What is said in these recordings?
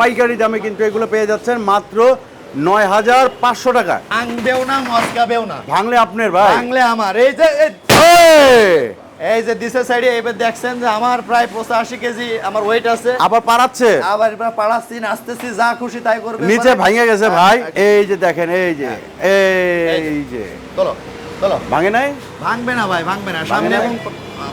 পাইকারি দামে কিন্তু এগুলো পেয়ে যাচ্ছেন মাত্র নয় হাজার পাঁচশো টাকা। ভাঙবেও না মস্কাবেও না। ভাঙলে আপনার ভাই। ভাঙলে আমার। এই যে এই- যে দিশে সাইডে এবার দেখছেন যে আমার প্রায় পঁচাশি কেজি আমার ওয়েট আছে। আবার পাড়াচ্ছে? আবার এবার পাড়াচ্ছি নাচতেছি যা খুশি তাই করবে নিচে ভাঙে গেছে হ্যাঁ, ভাই। হ্যাঁ, এই যে দেখেন এই যে এই যে। চলো চলো। ভাঙে নাই? ভাঙবে না ভাই ভাঙবে না। সামনে? এবং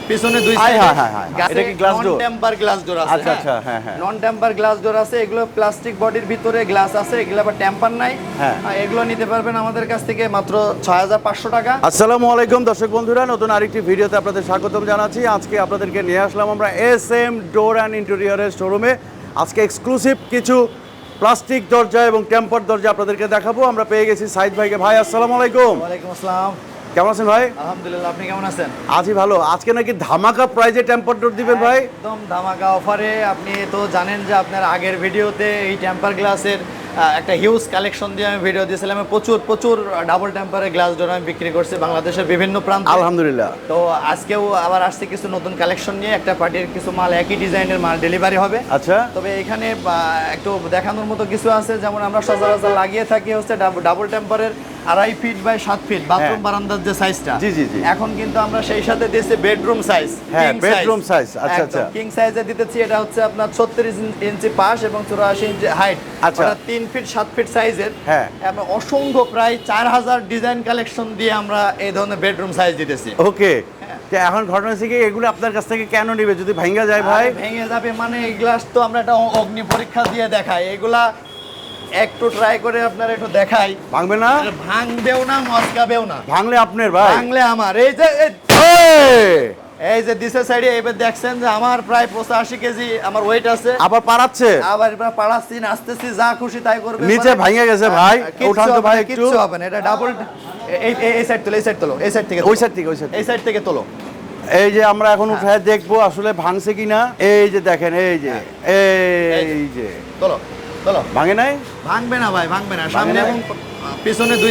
পিছনে দুই সাইডে হায় হায় হায়। এটা কি glass door? Temper glass door আছে আচ্ছা, আচ্ছা, হ্যাঁ, হ্যাঁ। নন টেম্পার গ্লাস ডোর আছে এগুলো প্লাস্টিক বডির ভিতরে গ্লাস আছে এগুলো আবার টেম্পার নাই। হ্যাঁ। এগুলো নিতে পারবেন আমাদের কাছ থেকে মাত্র ছয় হাজার পাঁচশো টাকা। আসসালামু আলাইকুম দর্শক বন্ধুরা নতুন আরেকটি ভিডিওতে আপনাদের স্বাগতম জানাচ্ছি। আজকে আপনাদেরকে নিয়ে আসলাম আমরা এস এম ডোর অ্যান্ড ইন্টেরিয়রের শোরুমে আজকে এক্সক্লুসিভ কিছু প্লাস্টিক দরজা এবং টেম্পার দরজা আপনাদেরকে দেখাবো। আমরা পেয়ে গেছি সাইদ ভাইকে। ভাই আসসালামু আলাইকুম। ওয়ালাইকুম আসসালাম। কেমন আছেন ভাই? আলহামদুলিল্লাহ আপনি কেমন আছেন? আছি ভালো। আজকে নাকি ধামাকা প্রাইজে টেম্পার ডোর দিবেন ভাই? একদম ধামাকা অফারে আপনি তো জানেন যে আপনার আগের ভিডিওতে এই টেম্পার গ্লাসের একটা হিউজ কালেকশন দিয়ে আমি ভিডিও দিয়েছিলাম। আমি প্রচুর প্রচুর ডাবল টেম্পারের গ্লাস ডোর আমি বিক্রি করছি বাংলাদেশের বিভিন্ন প্রান্ত। আলহামদুলিল্লাহ। তো আজকেও আবার আসছে কিছু নতুন কালেকশন নিয়ে। একটা পার্টির কিছু মাল একই ডিজাইনের মাল ডেলিভারি হবে। আচ্ছা। তবে এখানে একটু দেখানোর মতো কিছু আছে। যেমন আমরা সচরাচর লাগিয়ে থাকি হচ্ছে ডাবল টেম্পারের আড়াই ফিট বাই সাত ফিট বাথরুম বারান্দার যে সাইজটা জি, জি, জি। এখন কিন্তু আমরা সেই সাথে দিয়েছি বেডরুম সাইজ হ্যাঁ, bedroom size, আচ্ছা, আচ্ছা। কিং সাইজে দিতেছি এটা হচ্ছে আপনার ছত্রিশ ইঞ্চি পাশ এবং চুরাশি ইঞ্চি হাইট আচ্ছা। তিন ফিট সাত ফিট সাইজের হ্যাঁ। আমরা অসংখ্য প্রায় চার হাজার ডিজাইন কালেকশন দিয়ে আমরা এই ধরনের বেডরুম সাইজ দিতেছি। ওকে। এখন ঘটনা হচ্ছে কি এগুলো আপনার কাছ থেকে কেন নিবে? যদি ভাঙ্গা যায় ভাই? ভেঙে যাবে মানে এই গ্লাস তো আমরা একটা অগ্নি পরীক্ষা দিয়ে দেখাই। এগুলা একটু ট্রাই করে আপনার একটু দেখাই। ভাঙবে না? ভাঙবেও না মস্কাবেও না। ভাঙলে আপনার ভাই। ভাঙলে আমার। এই যে এই- যে দিশে সাইডে এবার দেখছেন যে আমার প্রায় পঁচাশি কেজি আমার ওয়েট আছে। আবার পারাচ্ছে আবার এবার পাড়াচ্ছি নাচতেছি যা খুশি তাই করবে। নিচে মানে- ভাঙে গেছে ভাই। ওঠান তো ভাই একটু। হবে না। এটা ডাবল এই এই- সাইড তোলো এই সাইড তোলো এই সাইড থেকে ওই সাইড থেকে ওই সাইড এই সাইড থেকে তোলো। এই যে আমরা এখন উঠায় দেখব আসলে ভাঙছে কিনা। এই যে দেখেন এই যে। এই যে তোলো। তোলো ভাঙে নাই? ভাঙবে না ভাই ভাঙবে না। সামনে এবং পিছনে দুই।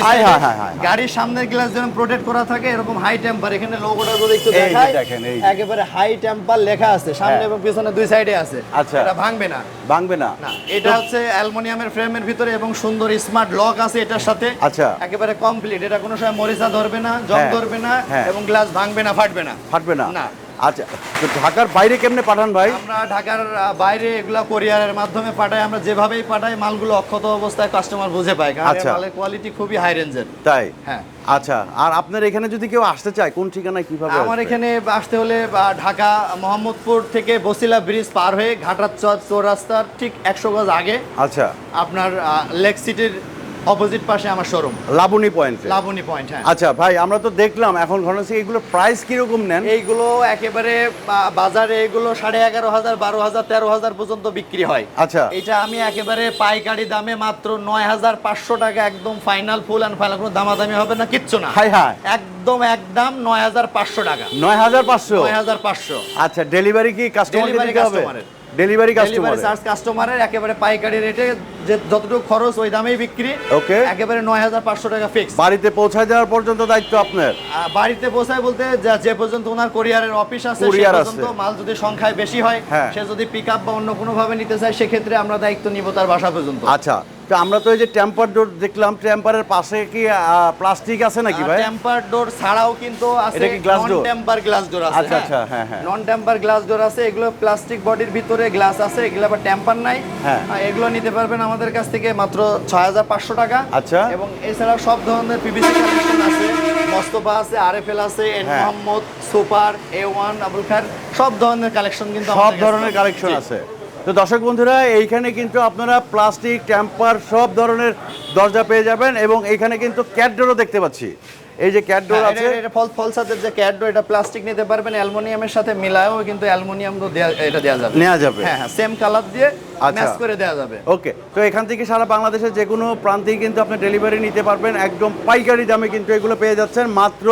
গাড়ির সামনের গ্লাস যেমন প্রোটেক্ট করা থাকে এরকম হাই টেম্পার এখানে লোগোটা যদি একটু দেখাই। দেখেন, এই একেবারে হাই টেম্পার লেখা আছে সামনে হ্যাঁ। এবং পিছনে দুই সাইডে আছে। আচ্ছা। এটা ভাঙবে না। ভাঙবে না? না এটা হচ্ছে অ্যালুমিনিয়ামের ফ্রেমের ভিতরে এবং সুন্দর স্মার্ট লক আছে এটার সাথে। আচ্ছা। একেবারে কমপ্লিট এটা কোনো সময় মরিচা ধরবে না জং হ্যাঁ, ধরবে না হ্যাঁ। এবং গ্লাস ভাঙবে না ফাটবে না। ফাটবে না। না। আচ্ছা তো ঢাকার বাইরে কেমনে পাঠান ভাই? আমরা ঢাকার বাইরে এগুলা কোরিয়ারের মাধ্যমে পাঠাই আমরা যেভাবেই পাঠাই মালগুলো অক্ষত অবস্থায় কাস্টমার বুঝে পায় কারণ আচ্ছা। মালের কোয়ালিটি খুবই হাই রেঞ্জের তাই? হ্যাঁ। আচ্ছা আর আপনার এখানে যদি কেউ আসতে চায় কোন ঠিকানায় কীভাবে আমার এখানে আসতে হলে ঢাকা মোহাম্মদপুর থেকে বসিলা ব্রিজ পার হয়ে ঘাটার চর চৌরাস্তার ঠিক একশো গজ আগে আচ্ছা। আপনার লেক সিটির অপোজিট পাশে আমার showroom Labani point Labani point হ্যাঁ। আচ্ছা ভাই আমরা তো দেখলাম এখন ঘটনা হচ্ছে এগুলো প্রাইস কীরকম নেন? এইগুলো একেবারে বাজারে এগুলো সাড়ে এগারো হাজার বারো হাজার তেরো হাজার পর্যন্ত বিক্রি হয়। আচ্ছা। এটা আমি একেবারে পাইকারি দামে মাত্র নয় হাজার পাঁচশো টাকা একদম ফাইনাল ফুল অ্যান্ড ফাইনাল কোনো দামাদামি হবে না কিচ্ছু না। হাই হাই। একদম একদম নয় হাজার পাঁচশো টাকা। নয় হাজার পাঁচশো? নয় হাজার পাঁচশো। আচ্ছা ডেলিভারি কি দিতে হবে? customer-এর। ডেলিভারি কাস্টমার চার্জ কাস্টমারের একেবারে পাইকারি রেটে যে যতটুকু খরচ ওই দামেই বিক্রি ওকে একেবারে নয় হাজার পাঁচশো টাকা ফিক্স বাড়িতে পৌঁছায় দেওয়ার পর্যন্ত দায়িত্ব আপনার? বাড়িতে পৌঁছায় বলতে যে পর্যন্ত ওনার কোরিয়ারের অফিস আছে সে পর্যন্ত। মাল যদি সংখ্যায় বেশি হয় হ্যাঁ। সে যদি পিক আপ বা অন্য কোনো ভাবে নিতে চায় সেক্ষেত্রে আমরা দায়িত্ব নিব তার বাসা পর্যন্ত। আচ্ছা তো আমরা তো এই যে টেম্পার ডোর দেখলাম টেম্পারের পাশে কি প্লাস্টিক আছে নাকি ভাই টেম্পার ডোর ছাড়াও কিন্তু আছে এটা কি glass door? Temper glass door আছে আচ্ছা, আচ্ছা, হ্যাঁ, হ্যাঁ। নন টেম্পার গ্লাস ডোর আছে এগুলো প্লাস্টিক বডির ভিতরে গ্লাস আছে এগুলো আবার টেম্পার নাই হ্যাঁ। এগুলো নিতে পারবেন আমাদের কাছ থেকে মাত্র ছয় হাজার পাঁচশো টাকা আচ্ছা। এবং এছাড়া সব ধরনের পিভিসি কালেকশন আছে মস্তফা আছে আরএফএল আছে এন হ্যাঁ। Mohammad super A one Abul Khair সব ধরনের কালেকশন কিন্তু সব ধরনের কালেকশন আছে তো দর্শক বন্ধুরা এইখানে কিন্তু আপনারা প্লাস্টিক টেম্পার সব ধরনের দরজা পেয়ে যাবেন এবং এইখানে কিন্তু ক্যাট ডোরও দেখতে পাচ্ছি। এই যে ক্যাট ডোর হ্যাঁ, আছে। এটা- ফল ফল সাথের যে ক্যাড এটা প্লাস্টিক নিতে পারবেন অ্যালুমিনিয়ামের সাথে মিলায়ও কিন্তু অ্যালুমিনিয়াম এটা দেওয়া যাবে। নেওয়া যাবে। হ্যাঁ হ্যাঁ সেম কালার দিয়ে আচ্ছা। ম্যাচ করে দেওয়া যাবে। ওকে তো এখান থেকে সারা বাংলাদেশের যে কোনো প্রান্তেই কিন্তু আপনি ডেলিভারি নিতে পারবেন একদম পাইকারি দামে কিন্তু এগুলো পেয়ে যাচ্ছেন মাত্র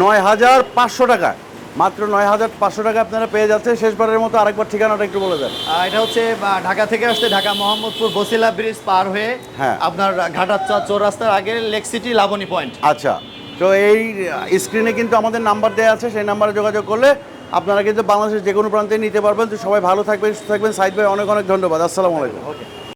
নয় হাজার পাঁচশো টাকা মাত্র নয় হাজার পাঁচশো টাকা আপনারা পেয়ে যাচ্ছেন। শেষবারের মতো আরেকবার ঠিকানাটা একটু বলে দেন। এটা হচ্ছে ঢাকা থেকে আসতে ঢাকা মোহাম্মদপুর বসিলা ব্রিজ পার হয়ে হ্যাঁ। আপনার ঘাটাচ্চা চৌরাস্তার আগে লেক সিটি লাবণী পয়েন্ট। আচ্ছা। তো এই স্ক্রিনে কিন্তু আমাদের নাম্বার দেওয়া আছে সেই নাম্বারে যোগাযোগ করলে আপনারা কিন্তু বাংলাদেশের যে কোনো প্রান্তে নিতে পারবেন। তো সবাই ভালো থাকবেন সুস্থ থাকবেন। সাইড ভাই অনেক অনেক ধন্যবাদ। আসসালামু আলাইকুম। ওকে